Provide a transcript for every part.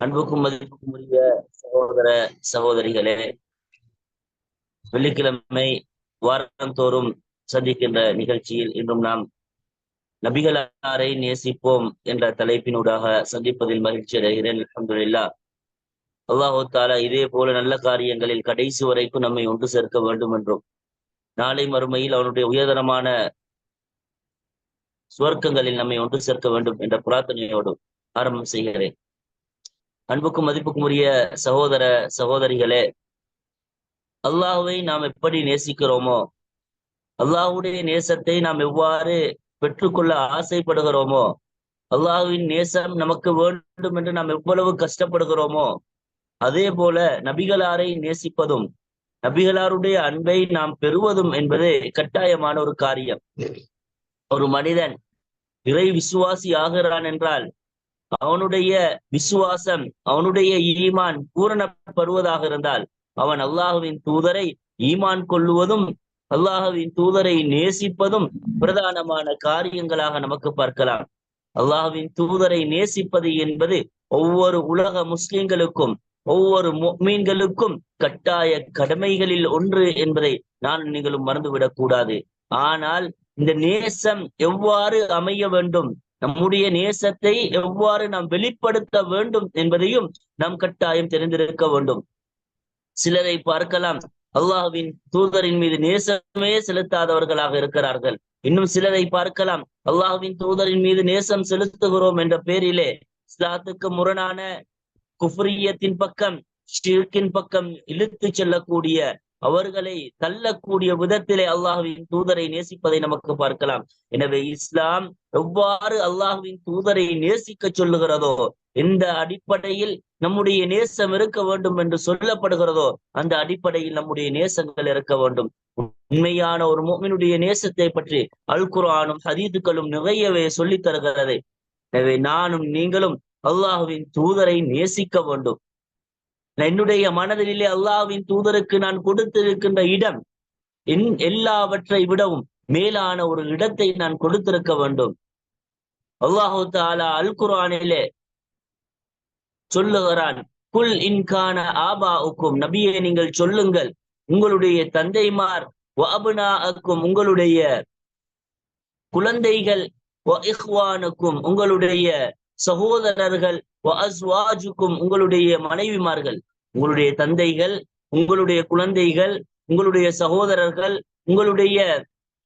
அன்புக்கும் மதிப்புக்கும் உரிய சகோதர சகோதரிகளே வெள்ளிக்கிழமை வாரந்தோறும் சந்திக்கின்ற நிகழ்ச்சியில் இன்றும் நாம் நபிகளாரை நேசிப்போம் என்ற தலைப்பினூடாக சந்திப்பதில் மகிழ்ச்சி அடைகிறேன். அலமதுல்லா அல்லாஹோ தாலா இதே போல நல்ல காரியங்களில் கடைசி வரைக்கும் நம்மை ஒன்று சேர்க்க வேண்டும் என்றும் நாளை மறுமையில் அவனுடைய உயர்தரமான சுவர்க்கங்களில் நம்மை ஒன்று சேர்க்க வேண்டும் என்ற பிரார்த்தனையோடு ஆரம்பம் செய்கிறேன். அன்புக்கும் மதிப்புக்கும் உரிய சகோதர சகோதரிகளே அல்லாஹுவை நாம் எப்படி நேசிக்கிறோமோ அல்லாஹுடைய நேசத்தை நாம் எவ்வாறு பெற்றுக்கொள்ள ஆசைப்படுகிறோமோ அல்லாஹுவின் நேசம் நமக்கு வேண்டும் என்று நாம் எவ்வளவு கஷ்டப்படுகிறோமோ அதே போல நபிகளாரை நேசிப்பதும் நபிகளாருடைய அன்பை நாம் பெறுவதும் என்பது கட்டாயமான ஒரு காரியம். ஒரு மனிதன் இறை விசுவாசி ஆகிறான் என்றால் அவனுடைய விசுவாசம் அவனுடைய ஈமான் பூரணப்படுவதாக இருந்தால் அவன் அல்லாஹுவின் தூதரை ஈமான் கொள்ளுவதும் அல்லாஹுவின் தூதரை நேசிப்பதும் பிரதானமான காரியங்களாக நமக்கு பார்க்கலாம். அல்லாஹுவின் தூதரை நேசிப்பது என்பது ஒவ்வொரு உலக முஸ்லிம்களுக்கும் ஒவ்வொரு மீன்களுக்கும் கட்டாய கடமைகளில் ஒன்று என்பதை நான் நீங்களும் மறந்துவிடக் கூடாது ஆனால் இந்த நேசம் எவ்வாறு அமைய வேண்டும் நம்முடைய நேசத்தை எவ்வாறு நாம் வெளிப்படுத்த வேண்டும் என்பதையும் நாம் கட்டாயம் தெரிந்திருக்க வேண்டும். சிலரை பார்க்கலாம். அல்லாஹுவின் தூதரின் மீது நேசமே செலுத்தாதவர்களாக இருக்கிறார்கள். இன்னும் சிலரை பார்க்கலாம். அல்லாஹுவின் தூதரின் மீது நேசம் செலுத்துகிறோம் என்ற பேரிலே இஸ்லாத்துக்கு முரணான குஃப்ரியத்தின் பக்கம் ஷிர்கின் பக்கம் இழுத்து செல்லக்கூடிய அவர்களை தள்ளக்கூடிய விதத்திலே அல்லாஹுவின் தூதரை நேசிப்பதை நமக்கு பார்க்கலாம். எனவே இஸ்லாம் எவ்வாறு அல்லாஹுவின் தூதரை நேசிக்க சொல்லுகிறதோ எந்த அடிப்படையில் நம்முடைய நேசம் இருக்க வேண்டும் என்று சொல்லப்படுகிறதோ அந்த அடிப்படையில் நம்முடைய நேசங்கள் இருக்க வேண்டும். உண்மையான ஒரு மோமினுடைய நேசத்தை பற்றி அல் குரானும் ஹதீதுக்களும் நிறையவே சொல்லித் தருகிறது. எனவே நானும் நீங்களும் அல்லாஹுவின் தூதரை நேசிக்க வேண்டும். என்னுடைய மனதிலே அல்லாவின் தூதருக்கு நான் கொடுத்திருக்கின்ற இடம் என் எல்லாவற்றை விடவும் மேலான ஒரு இடத்தை நான் கொடுத்திருக்க வேண்டும். அல்லாஹு தாலா அல் குரானிலே சொல்லுகிறான் குல் இன்கான ஆபாவுக்கும் நபியை நீங்கள் சொல்லுங்கள் உங்களுடைய தந்தைமார் அக்கும் உங்களுடைய குழந்தைகள் உங்களுடைய சகோதரர்கள் உங்களுடைய மனைவிமார்கள் உங்களுடைய தந்தைகள் உங்களுடைய குழந்தைகள் உங்களுடைய சகோதரர்கள் உங்களுடைய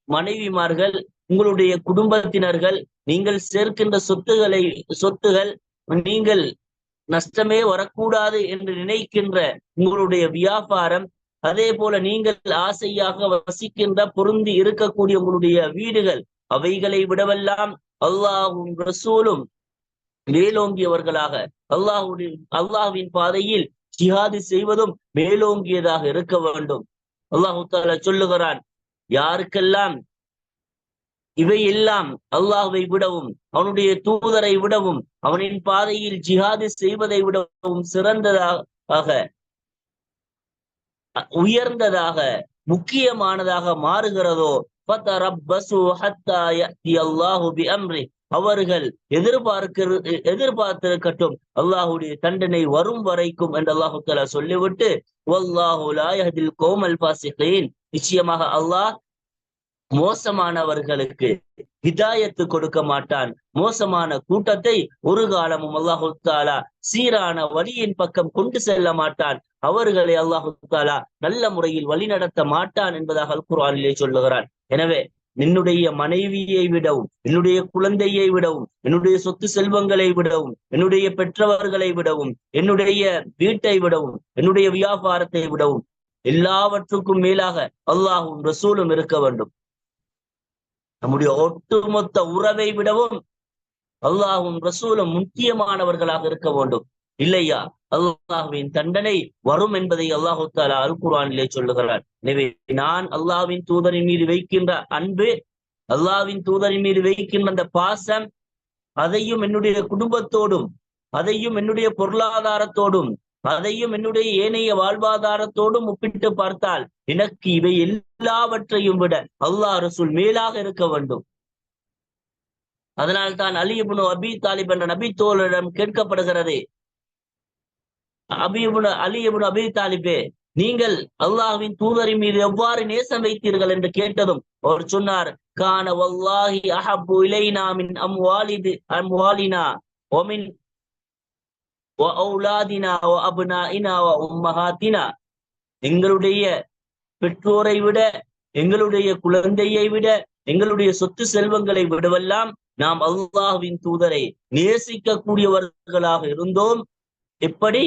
மனைவிமார்கள் உங்களுடைய குடும்பத்தினர்கள் நீங்கள் சேர்க்கின்ற சொத்துகளை சொத்துகள் நீங்கள் நஷ்டமே வரக்கூடாது என்று நினைக்கின்ற உங்களுடைய வியாபாரம் அதே போல நீங்கள் ஆசையாக வசிக்கின்ற பொருந்தி இருக்கக்கூடிய உங்களுடைய வீடுகள் அவைகளை விடவெல்லாம் அல்லாஹும் ரசூலும் மேலோங்கியவர்களாக அல்லாஹுடைய அல்லாஹுவின் பாதையில் ஜிஹாது செய்வதும் மேலோங்கியதாக இருக்க வேண்டும். அல்லாஹு தாலா சொல்லுகிறான் யாருக்கெல்லாம் இவை எல்லாம் அல்லாஹுவை விடவும் அவனுடைய தூதரை விடவும் அவனின் பாதையில் ஜிஹாது செய்வதை விடவும் சிறந்ததாக உயர்ந்ததாக முக்கியமானதாக மாறுகிறதோ அவர்கள் எதிர்பார்க்க எதிர்பார்த்திருக்கட்டும். அல்லாஹுடைய தண்டனை வரும் வரைக்கும் என்று அல்லாஹு தலா சொல்லிவிட்டு கோமல் பாசிகேன் நிச்சயமாக அல்லாஹ் மோசமானவர்களுக்கு ஹிதாயத்து கொடுக்க மாட்டான். மோசமான கூட்டத்தை ஒரு காலமும் அல்லாஹு தாலா சீரான வழியின் பக்கம் கொண்டு செல்ல மாட்டான். அவர்களை அல்லாஹு தாலா நல்ல முறையில் வழி நடத்த மாட்டான் என்பதாக அல் குரானிலே சொல்லுகிறான். எனவே என்னுடைய மனைவியை விடவும் என்னுடைய குழந்தையை விடவும் என்னுடைய சொத்து செல்வங்களை விடவும் என்னுடைய பெற்றவர்களை விடவும் என்னுடைய வீட்டை விடவும் என்னுடைய வியாபாரத்தை விடவும் எல்லாவற்றுக்கும் மேலாக அல்லாஹும் ரசூலும் இருக்க வேண்டும். நம்முடைய ஒட்டுமொத்த உறவை விடவும் அல்லாஹும் ரசூலும் முக்கியமானவர்களாக இருக்க வேண்டும். இல்லையா? அல்லாஹுவின் தண்டனை வரும் என்பதை அல்லாஹு தாலா அல் குரானிலே சொல்லுகிறார் எனவே நான் அல்லாஹ்வின் தூதரின் மீது வைக்கின்ற அன்பு அல்லாஹ்வின் தூதரின் மீது வைக்கின்ற அந்த பாசம் அதையும் என்னுடைய குடும்பத்தோடும் அதையும் என்னுடைய பொருளாதாரத்தோடும் அதையும் என்னுடைய ஏனைய வாழ்வாதாரத்தோடும் ஒப்பிட்டு பார்த்தால் எனக்கு இவை எல்லாவற்றையும் விட அல்லாஹ் ரசூல் மேலாக இருக்க வேண்டும். அதனால் தான் அலிபுனு அபி தாலிப் என்ற நபி தோழரிடம் கேட்கப்படுகிறது அபிபுன அலி எபுன் அபி தாலிபே. நீங்கள் அல்லாஹுவின் தூதரின் மீது எவ்வாறு நேசம் வைத்தீர்கள் என்று கேட்டதும் அவர் சொன்னார் கான வல்லாஹி அஹபு இலைனா மின் அம் வாலிது அம் வாலினா ஒமின் ஒளலாதினா ஒ அபுனா இனா ஒ உம்மஹாத்தினா. எங்களுடைய பெற்றோரை விட எங்களுடைய குழந்தையை விட எங்களுடைய சொத்து செல்வங்களை விடவெல்லாம் நாம் அல்லாஹுவின் தூதரை நேசிக்கக்கூடியவர்களாக இருந்தோம். எப்படி?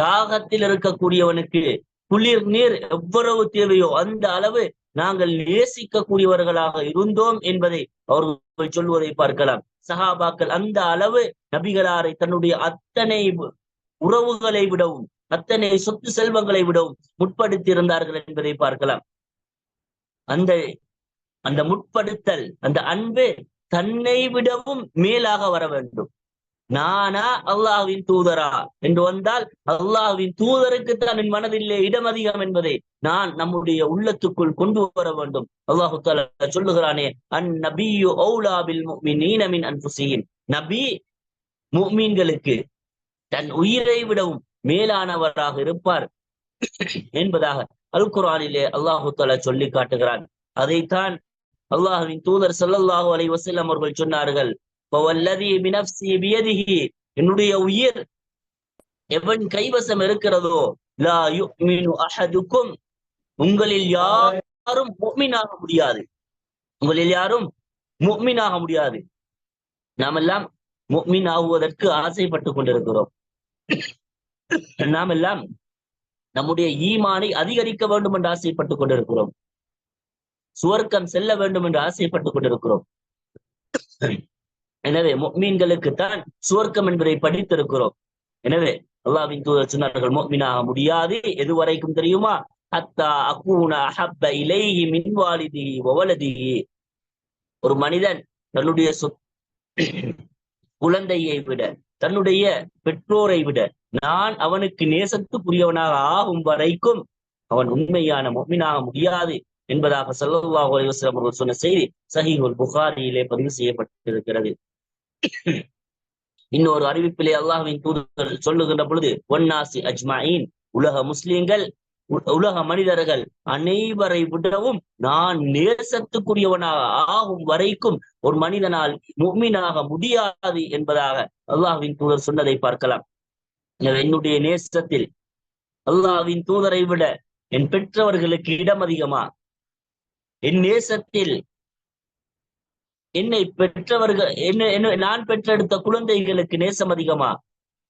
தாகத்தில் இருக்கக்கூடியவனுக்கு குளிர் நீர் எவ்வளவு தேவையோ அந்த அளவு நாங்கள் நேசிக்கக்கூடியவர்களாக இருந்தோம் என்பதை அவர்கள் சொல்வதை பார்க்கலாம். சஹாபாக்கள் அந்த அளவு நபிகளாரை தன்னுடைய அத்தனை உறவுகளை விடவும் அத்தனை சொத்து செல்வங்களை விடவும் முற்படுத்தி இருந்தார்கள் என்பதை பார்க்கலாம். அந்த அந்த முற்படுத்தல் அந்த அன்பு தன்னை விடவும் மேலாக வர வேண்டும். நானா அல்லாஹுவின் தூதரா? என்று வந்தால் அல்லாஹுவின் தூதருக்குத்தான் என் மனதிலே இடம் அதிகம் என்பதை நான் நம்முடைய உள்ளத்துக்குள் கொண்டு வர வேண்டும். அல்லாஹு தாலா சொல்லுகிறானே அந் நபியு ஔலாபில் நீனமின் அன்புசியின் நபி முக்மீன்களுக்கு தன் உயிரை விடவும் மேலானவராக இருப்பார் என்பதாக அல் குரானிலே அல்லாஹு தாலா சொல்லி காட்டுகிறான். அதைத்தான் அல்லாஹுவின் தூதர் சல்லல்லாஹு அலை வசல்லம் அவர்கள் சொன்னார்கள். என்னுடைய உயிர் எவன் கைவசம் இருக்கிறதோ லா யுமினு அஹதுக்கும் உங்களில் யாரும் முஃமினாக முடியாது. உங்களில் யாரும் முஃமினாக முடியாது. நாம் எல்லாம் முஃமின் ஆகுவதற்கு ஆசைப்பட்டு கொண்டிருக்கிறோம். நாம் எல்லாம் நம்முடைய ஈமானை அதிகரிக்க வேண்டும் என்று ஆசைப்பட்டுக் கொண்டிருக்கிறோம். சுவர்க்கம் செல்ல வேண்டும் என்று ஆசைப்பட்டுக் கொண்டிருக்கிறோம். எனவே மீன்களுக்கு தான் சுவர்க்கம் என்பதை படித்திருக்கிறோம். எனவே அல்லாவின் தூதர் சொன்னார்கள் மொமினாக முடியாது. எது வரைக்கும் தெரியுமா? ஹத்தா அக்கூன அஹப்ப இலைஹி மின்வாலிதி ஒவலதி ஒரு மனிதன் தன்னுடைய சொத் குழந்தையை விட தன்னுடைய பெற்றோரை விட நான் அவனுக்கு நேசத்துக்குரியவனாக ஆகும் வரைக்கும் அவன் உண்மையான மொமினாக முடியாது என்பதாக சல்லாஹ் அலைஹி அவர்கள் சொன்ன செய்தி சஹீஹுல் புகாரியிலே பதிவு செய்யப்பட்டிருக்கிறது. இன்னொரு அறிவிப்பிலே அல்லாஹுவின் தூதர் சொல்லுகின்ற பொழுது ஒன்னாசி அஜ்மாயின் உலக முஸ்லிம்கள் உலக மனிதர்கள் அனைவரை விடவும் நான் நேசத்துக்குரியவனாக ஆகும் வரைக்கும் ஒரு மனிதனால் முக்மீனாக முடியாது என்பதாக அல்லாஹ்வின் தூதர் சொன்னதை பார்க்கலாம். என்னுடைய நேசத்தில் அல்லாஹ்வின் தூதரை விட என் பெற்றவர்களுக்கு இடம் அதிகமா? என் நேசத்தில் என்னை பெற்றவர்கள் என்ன நான் பெற்றெடுத்த குழந்தைகளுக்கு நேசம் அதிகமா?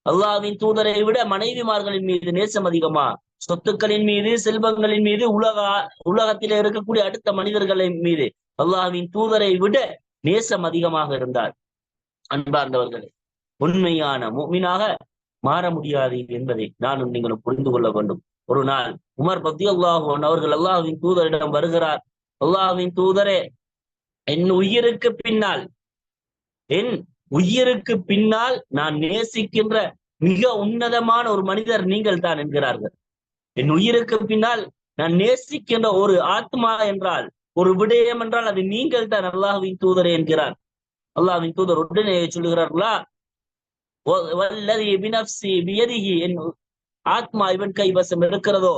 அல்லாவின் தூதரை விட மனைவிமார்களின் மீது நேசம் அதிகமா? சொத்துக்களின் மீது செல்வங்களின் மீது உலக உலகத்தில இருக்கக்கூடிய அடுத்த மனிதர்களின் மீது அல்லாவின் தூதரை விட நேசம் அதிகமாக இருந்தார். அன்பார்ந்தவர்களே உண்மையான மீனாக மாற முடியாது என்பதை நானும் நீங்களும் புரிந்து கொள்ள வேண்டும். ஒரு நாள் உமர் பத்தி அல்லாஹன் அவர்கள் அல்லாஹுவின் தூதரிடம் வருகிறார். அல்லாஹுவின் தூதரே என் உயிருக்கு பின்னால். என் உயிருக்கு பின்னால் நான் நேசிக்கின்ற மிக உன்னதமான ஒரு மனிதர் நீங்கள் தான் என்கிறார்கள். என் உயிருக்கு பின்னால் நான் நேசிக்கின்ற ஒரு ஆத்மா என்றால் ஒரு விடயம் என்றால் அது நீங்கள் தான் அல்லாஹுவின் தூதர் என்கிறார். அல்லாஹ்வின் தூதர் உடனே சொல்லுகிறார்களா என் ஆத்மா இவன் கைவசம் இருக்கிறதோ?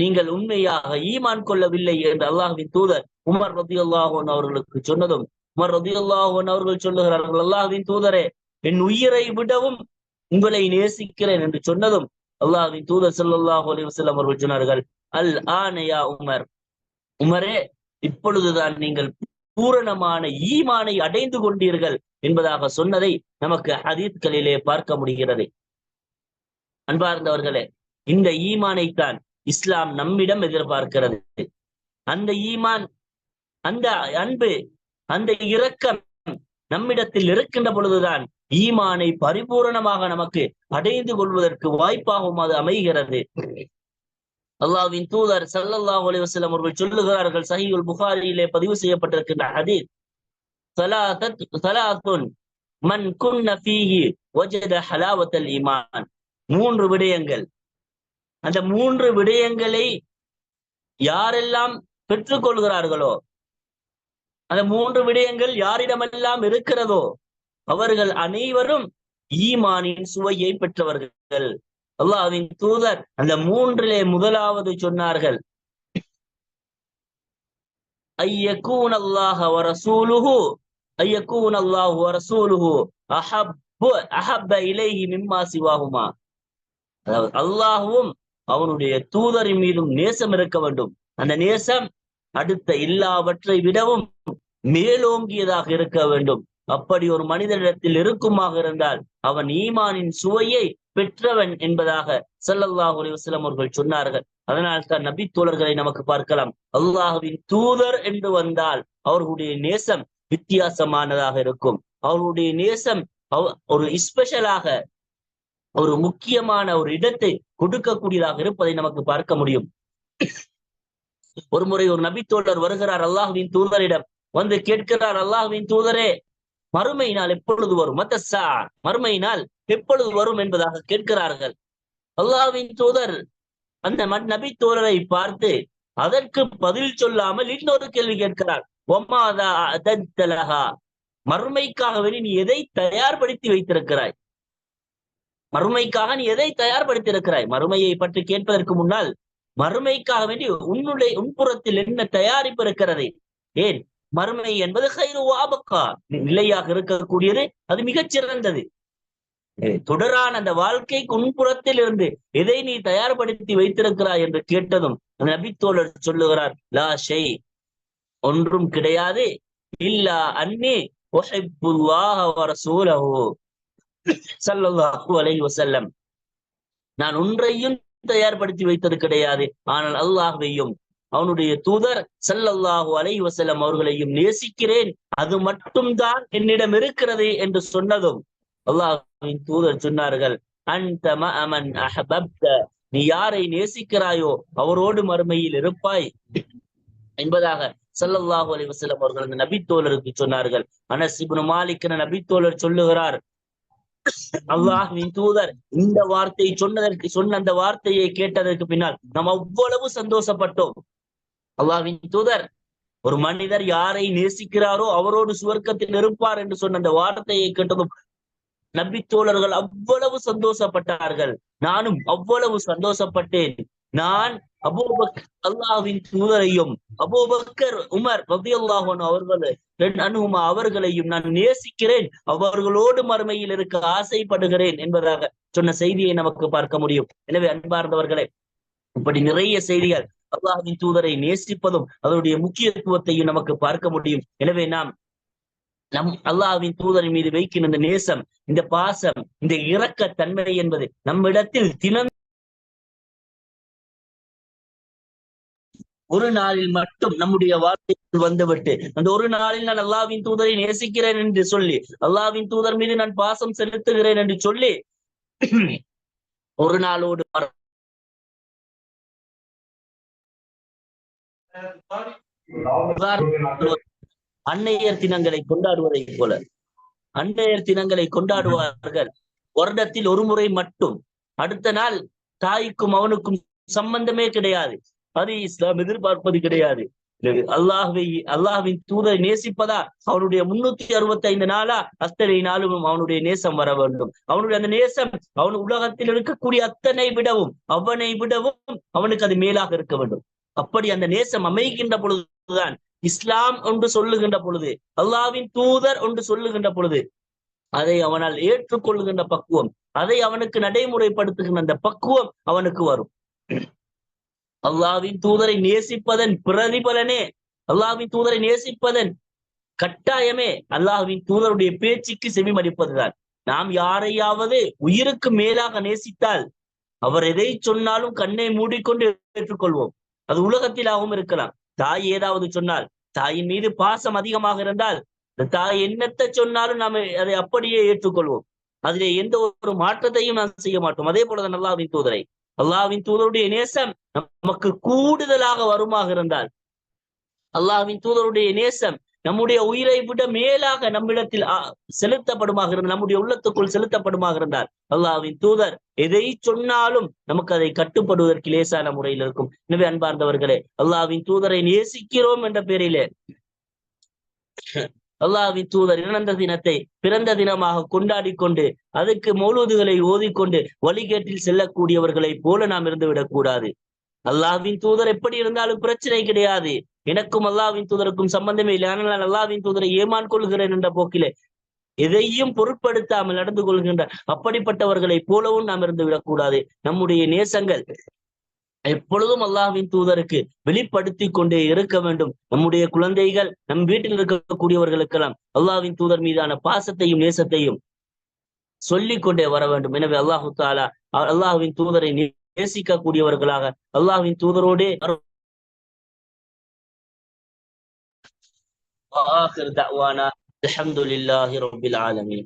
நீங்கள் உண்மையாக ஈமான் கொள்ளவில்லை என்று அல்லாஹ்வின் தூதர் உமர் ரதி அல்லாஹன் அவர்களுக்கு சொன்னதும் உமர் ரதி அல்லாஹன் அவர்கள் சொல்லுகிறார்கள் அல்லாஹ்வின் தூதரே என் உயிரை விடவும் உங்களை நேசிக்கிறேன் என்று சொன்னதும் அல்லாஹின் தூதர் ஸல்லல்லாஹு அலைஹி அவர்கள் சொன்னார்கள் அல் ஆனையா உமர் உமரே இப்பொழுதுதான் நீங்கள் பூரணமான ஈமானை அடைந்து கொண்டீர்கள் என்பதாக சொன்னதை நமக்கு ஹதீத்களிலே பார்க்க முடிகிறது. அன்பார்ந்தவர்களே இந்த ஈமானைத்தான் இஸ்லாம் நம்மிடம் எதிர்பார்க்கிறது. அந்த ஈமான் அந்த அன்பு அந்த இரக்கம் நம்மிடத்தில் இருக்கின்ற பொழுதுதான் ஈமானை பரிபூரணமாக நமக்கு அடைந்து கொள்வதற்கு வாய்ப்பாகவும் அது அமைகிறது. அல்லாவின் தூதர் சல்லல்லாஹ் அலிவசலம் அவர்கள் சொல்லுகிறார்கள் சஹீஹுல் புகாரியிலே பதிவு செய்யப்பட்டிருக்கின்ற ஹதீஸ் மன் குன்ன ஃபீஹி வஜத ஹலாவத்தல் ஈமான். மூன்று விடயங்கள். அந்த மூன்று விடயங்களை யாரெல்லாம் பெற்றுக்கொள்கிறார்களோ அந்த மூன்று விடயங்கள் யாரிடமெல்லாம் இருக்கிறதோ அவர்கள் அனைவரும் ஈமானின் சுவையை பெற்றவர்கள். அல்லாவின் தூதர் அந்த மூன்றிலே முதலாவது சொன்னார்கள். ஐயக்கூன் அல்லாஹ வரசூலுஹு ஐயக்கூன் அல்லாஹ் வரசூலுஹு அஹப்பு அஹப்ப இலேஹி மிம்மா சிவாகுமா அதாவது அல்லாஹுவும் அவனுடைய தூதரின் மீதும் நேசம் இருக்க வேண்டும். அந்த நேசம் அடுத்த எல்லாவற்றை விடவும் மேலோங்கியதாக இருக்க வேண்டும். அப்படி ஒரு மனிதனிடத்தில் இருக்குமாக இருந்தால் அவன் ஈமானின் சுவையை பெற்றவன் என்பதாக ஸல்லல்லாஹு அலிவசலம் அவர்கள் சொன்னார்கள். அதனால் தான் நபி தோழர்களை நமக்கு பார்க்கலாம். அல்லாஹுவின் தூதர் என்று வந்தால் அவர்களுடைய நேசம் வித்தியாசமானதாக இருக்கும். அவர்களுடைய நேசம் அவ- ஒரு ஸ்பெஷலாக ஒரு முக்கியமான ஒரு இடத்தை கொடுக்கக்கூடியதாக இருப்பதை நமக்கு பார்க்க முடியும். ஒரு முறை ஒரு நபித்தோழர் வருகிறார் அல்லாஹுவின் தூதரிடம். வந்து கேட்கிறார் அல்லாஹுவின் தூதரே மறுமை நாள் எப்பொழுது வரும்? மத்தசா மறுமை நாள் எப்பொழுது வரும்? என்பதாக கேட்கிறார்கள். அல்லாஹுவின் தூதர் அந்த நபி தோழரை பார்த்து அதற்கு பதில் சொல்லாமல் இன்னொரு கேள்வி கேட்கிறார். ஒம்மாதா அதத்தலஹா மறுமைக்காக நீ எதை தயார்படுத்தி வைத்திருக்கிறாய்? மறுமைக்காக நீ எதை தயார்படுத்தி இருக்கிறாய் மறுமையை பற்றி கேட்பதற்கு முன்னால் மறுமைக்காக வேண்டி உன்னுடைய உன்புறத்தில் என்ன தயாரிப்பு இருக்கிறது? ஏன்? மறுமை என்பது கயிறு வாபக்கா. நிலையாக இருக்கக்கூடியது அது மிகச் சிறந்தது தொடரான அந்த வாழ்க்கைக்கு உன்புறத்தில் இருந்து எதை நீ தயார்படுத்தி வைத்திருக்கிறாய் என்று கேட்டதும் நபித்தோழர் சொல்லுகிறார் லா ஷெய் ஒன்றும் கிடையாது. இல்லா அன்னி உஹிப்புல்லாஹ வ ரசூலஹு. ஸல்லல்லாஹு அலைஹி வஸல்லம். நான் ஒன்றையும் தயார்படுத்தி வைத்தது கிடையாது. ஆனால் அல்லாஹையும் அவனுடைய தூதர் ஸல்லல்லாஹு அலை வசலம் அவர்களையும் நேசிக்கிறேன். அது மட்டும்தான் என்னிடம் இருக்கிறது என்று சொன்னதும் அல்லாஹின் தூதர் சொன்னார்கள். அன்த மஅமன் அஹபப்த. நீ யாரை நேசிக்கிறாயோ அவரோடு மறுமையில் இருப்பாய். என்பதாக ஸல்லல்லாஹு அலைஹி வஸல்லம் அவர்கள் அந்த நபித்தோழருக்கு சொன்னார்கள். அனஸ் இப்னு மாலிக் என்ற நபித்தோழர் சொல்லுகிறார். அல்லாஹ்வின் தூதர். இந்த வார்த்தையை சொன்னதற்கு சொன்ன அந்த வார்த்தையை கேட்டதற்கு பின்னால் நாம் அவ்வளவு சந்தோஷப்பட்டோம். அல்லாஹின் தூதர் ஒரு மனிதர் யாரை நேசிக்கிறாரோ அவரோடு சுவர்க்கத்தில் இருப்பார் என்று சொன்ன அந்த வார்த்தையை கேட்டதும் நபித்தோழர்கள் அவ்வளவு சந்தோஷப்பட்டார்கள். நானும் அவ்வளவு சந்தோஷப்பட்டேன். நான் அபூபக் அல்லாஹின் தூதரையும் அபூபக்கர் உமர் ரபி அல்லாஹன் அவர்களை அனுகுமா அவர்களையும் நான் நேசிக்கிறேன். அவர்களோடு மறுமையில் இருக்க ஆசைப்படுகிறேன் என்பதாக சொன்ன செய்தியை நமக்கு பார்க்க முடியும். எனவே அன்பார்ந்தவர்களே இப்படி நிறைய செய்திகள் அல்லாஹின் தூதரை நேசிப்பதும் அதனுடைய முக்கியத்துவத்தையும் நமக்கு பார்க்க முடியும். எனவே நாம் நம் அல்லாஹ்வின் தூதரின் மீது வைக்கின்ற இந்த நேசம் இந்த பாசம் இந்த இரக்க தன்மை என்பது நம்மிடத்தில் தினம் ஒரு நாளில் மட்டும் நம்முடைய வாழ்க்கையில் வந்துவிட்டு அந்த ஒரு நாளில் நான் அல்லாவின் தூதரை நேசிக்கிறேன் என்று சொல்லி அல்லாவின் தூதர் மீது நான் பாசம் செலுத்துகிறேன் என்று சொல்லி ஒரு நாளோடு அன்னையர் தினங்களை கொண்டாடுவதை போல. அன்னையர் தினங்களை கொண்டாடுவார்கள். வருடத்தில் ஒரு முறை மட்டும். அடுத்த நாள் தாய்க்கும் அவனுக்கும் சம்பந்தமே கிடையாது. அது இஸ்லாம் எதிர்பார்ப்பது கிடையாது. அல்லாஹ்வை அல்லாஹ்வின் தூதரை நேசிப்பதா? அவனுடைய முன்னூத்தி அறுபத்தி ஐந்து நாளா அத்தனை நாளும் அவனுடைய நேசம் வர வேண்டும். அவனுடைய அந்த நேசம் அவன் உலகத்தில் இருக்கக்கூடிய அத்தனை விடவும் அவனை விடவும் அவனுக்கு அது மேலாக இருக்க வேண்டும். அப்படி அந்த நேசம் அமைகின்ற பொழுதுதான் இஸ்லாம் ஒன்று சொல்லுகின்ற பொழுது அல்லாவின் தூதர் ஒன்று சொல்லுகின்ற பொழுது அதை அவனால் ஏற்றுக்கொள்ளுகின்ற பக்குவம் அதை அவனுக்கு நடைமுறைப்படுத்துகின்ற அந்த பக்குவம் அவனுக்கு வரும். அல்லாஹ்வின் தூதரை நேசிப்பதன் பிரதிபலனே அல்லாவின் தூதரை நேசிப்பதன் கட்டாயமே அல்லாஹ்வின் தூதருடைய பேச்சுக்கு செவிமடிப்பதுதான். நாம் யாரையாவது உயிருக்கு மேலாக நேசித்தால் அவர் எதை சொன்னாலும் கண்ணை மூடிக்கொண்டு ஏற்றுக்கொள்வோம். அது உலகத்திலாகவும் இருக்கலாம். தாய் ஏதாவது சொன்னால் தாயின் மீது பாசம் அதிகமாக இருந்தால் இந்த தாய் என்னத்தை சொன்னாலும் நாம் அதை அப்படியே ஏற்றுக்கொள்வோம். அதிலே எந்த ஒரு மாற்றத்தையும் நாம் செய்ய மாட்டோம். அதே போலதான் அல்லாஹ்வின் தூதரை. அல்லாவின் தூதருடைய நேசம் நமக்கு கூடுதலாக வருமாக இருந்தால். அல்லாஹ்வின் தூதருடைய நேசம் நம்முடைய உயிரை விட மேலாக நம்மிடத்தில் செலுத்தப்படுமாக இருந்தால் நம்முடைய உள்ளத்துக்குள் செலுத்தப்படுமாக இருந்தால் அல்லாவின் தூதர் எதை சொன்னாலும் நமக்கு அதை கட்டுப்படுவதற்கு லேசான முறையில் இருக்கும். எனவே அன்பார்ந்தவர்களே அல்லாவின் தூதரை நேசிக்கிறோம் என்ற பெயரிலே. அல்லாஹ்வின் தூதர் இறந்த தினத்தை பிறந்த தினமாக கொண்டாடி கொண்டு அதுக்கு மௌலூதுகளை ஓதிக்கொண்டு வழிகேட்டில் செல்லக்கூடியவர்களை போல நாம் இருந்து விடக்கூடாது அல்லாஹ்வின் தூதர் எப்படி இருந்தாலும் பிரச்சனை கிடையாது. எனக்கும் அல்லாவின் தூதருக்கும் சம்பந்தமே இல்லை. ஆனால் நான் அல்லாவின் தூதரை ஏமான் கொள்கிறேன் என்ற போக்கிலே எதையும் பொருட்படுத்தாமல் நடந்து கொள்கின்ற அப்படிப்பட்டவர்களை போலவும் நாம் இருந்து விடக்கூடாது நம்முடைய நேசங்கள் எப்பொழுதும் அல்லாஹ்வின் தூதருக்கு வெளிப்படுத்தி கொண்டே இருக்க வேண்டும் நம்முடைய குழந்தைகள் நம் வீட்டில் இருக்கக்கூடியவர்களுக்கெல்லாம் அல்லாஹ்வின் தூதர் மீதான பாசத்தையும் நேசத்தையும் சொல்லிக் கொண்டே வர வேண்டும் எனவே அல்லாஹு தாலா அல்லாஹ்வின் தூதரை நேசிக்கக்கூடியவர்களாக அல்லாஹ்வின் தூதரோடே وآخر دعوانا الحمد لله رب العالمين